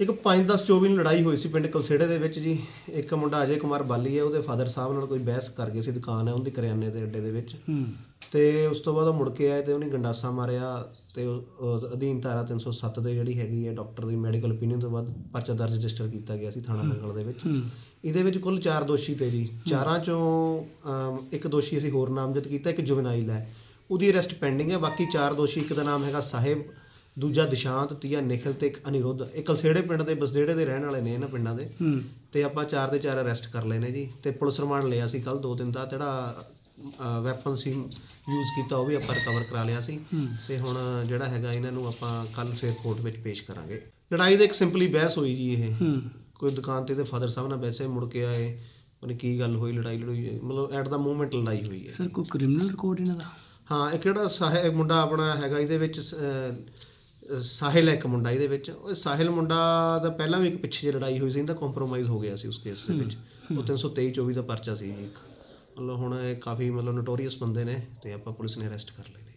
ਇੱਕ 5-10-24 ਨੂੰ ਲੜਾਈ ਹੋਈ ਸੀ ਪਿੰਡ ਕਲਸੇੜੇ ਦੇ ਵਿੱਚ ਜੀ। ਇੱਕ ਮੁੰਡਾ ਅਜੇ ਕੁਮਾਰ ਬਾਲੀ ਹੈ ਉਹਦੇ ਫਾਦਰ ਸਾਹਿਬ ਨਾਲ ਕੋਈ ਬਹਿਸ ਕਰ ਗਏ ਸੀ ਦੁਕਾਨ ਹੈ ਉਹਦੀ ਕਰਿਆਨੇ ਦੇ ਅੱਡੇ ਦੇ ਵਿੱਚ। ਤੇ ਉਸ ਤੋਂ ਬਾਅਦ ਉਹ ਮੁੜ ਕੇ ਆਏ ਤੇ ਉਹਨੇ ਗੰਡਾਸਾ ਮਾਰਿਆ ਤੇ ਉਹ- ਅਧੀਨ ਧਾਰਾ 307 ਦੇ ਜਿਹੜੀ ਹੈਗੀ ਹੈ ਡਾਕਟਰ ਦੀ ਮੈਡੀਕਲ ਓਪੀਨੀਅਨ ਤੋਂ ਬਾਅਦ ਪਰਚਾ ਦਰਜ ਰਜਿਸਟਰ ਕੀਤਾ ਗਿਆ ਸੀ ਥਾਣਾ ਨੰਗਲ ਦੇ ਵਿੱਚ। ਇਹਦੇ ਵਿੱਚ ਕੁੱਲ 4 ਦੋਸ਼ੀ ਤੇ ਜੀ। ਚਾਰਾਂ ਚੋਂ ਅਮ, ਇੱਕ ਦੋਸ਼ੀ ਅਸੀਂ ਹੋਰ ਨਾਮਜ਼ਦ ਕੀਤਾ ਇੱਕ ਜੁਵਨਾਈਲ ਹੈ। ਉਹਦੀ ਅਰੈਸਟ ਪੈਂਡਿੰਗ ਹੈ ਬਾਕੀ ਚਾਰ ਦੋਸ਼ੀ ਇੱਕ ਦਾ ਨਾਮ ਹੈਗਾ ਸਾਹਿਬ ਦੂਜਾ ਦਿਸ਼ਾਂਤ ਤੀਆ ਨਿਖਿਲ ਤੇ ਇੱਕ ਅਨਿਰੁੱਧ। ਇਹ ਕਲਸੇੜੇ ਪਿੰਡ ਦੇ ਬਸਦੇੜੇ ਦੇ ਰਹਿਣ ਵਾਲੇ ਨੇ ਇਹਨਾਂ ਪਿੰਡਾਂ ਦੇ। ਤੇ ਆਪਾਂ ਚਾਰ ਦੇ ਚਾਰ ਅਰੈਸਟ ਕਰ ਲਏ ਨੇ ਜੀ। ਤੇ ਪੁਲਿਸ ਰਿਮਾਂਡ ਲਿਆ ਸੀ ਕੱਲ ਦੋ ਦਿਨ ਦਾ। ਜਿਹੜਾ ਵੈਪਨ ਸੀ ਯੂਜ਼ ਕੀਤਾ ਉਹ ਵੀ ਆਪਾਂ ਰਿਕਵਰ ਕਰਾ ਲਿਆ ਸੀ। ਤੇ ਹੁਣ ਜਿਹੜਾ ਹੈਗਾ ਇਹਨਾਂ ਨੂੰ ਆਪਾਂ ਕੱਲ ਫੇਰ ਕੋਰਟ ਵਿੱਚ ਪੇਸ਼ ਕਰਾਂਗੇ। ਲੜਾਈ ਦਾ ਇੱਕ ਸਿੰਪਲੀ ਬਹਿਸ ਹੋਈ ਜੀ ਇਹ। ਕੋਈ ਦੁਕਾਨ ਤੇ ਤੇ ਫਾਦਰ ਸਾਹਿਬ ਨਾਲ ਵੈਸੇ ਮੁੜ ਕੇ ਆਏ। ਉਹਨੇ ਕੀ ਗੱਲ ਹੋਈ ਲੜਾਈ ਲੜੋਈ ਮਤਲਬ ਐਟ ਦਾ ਮੂਵਮੈਂਟ ਲੜਾਈ ਹੋਈ ਹੈ। ਸਰ ਕੋਈ ਕ੍ਰਿਮੀਨਲ ਰਿਕਾਰਡ ਇਹਨਾਂ ਦਾ? ਹਾਂ ਇੱਕ ਜਿਹੜਾ ਸਾਹਿਲ ਮੁੰਡਾ ਆਪਣਾ ਹੈਗਾ ਇਹਦੇ ਵਿੱਚ ਸਾਹਿਲ ਹੈ ਇੱਕ ਮੁੰਡਾ ਇਹਦੇ ਵਿੱਚ। ਉਹ ਸਾਹਿਲ ਮੁੰਡਾ ਦਾ ਪਹਿਲਾਂ ਵੀ ਇੱਕ ਪਿੱਛੇ ਜਿਹੀ ਲੜਾਈ ਹੋਈ ਸੀ ਇਹਦਾ ਕੰਪਰੋਮਾਈਜ਼ ਹੋ ਗਿਆ ਸੀ ਉਸ ਕੇਸ ਦੇ ਵਿੱਚ। ਉਹ 323 24 ਦਾ ਪਰਚਾ ਸੀ ਜੀ ਇੱਕ। ਮਤਲਬ ਹੁਣ ਇਹ ਕਾਫੀ ਮਤਲਬ ਨੋਟੋਰੀਅਸ ਬੰਦੇ ਨੇ ਤੇ ਆਪਾਂ ਪੁਲਿਸ ਨੇ ਅਰੈਸਟ ਕਰ ਲਏ ਨੇ।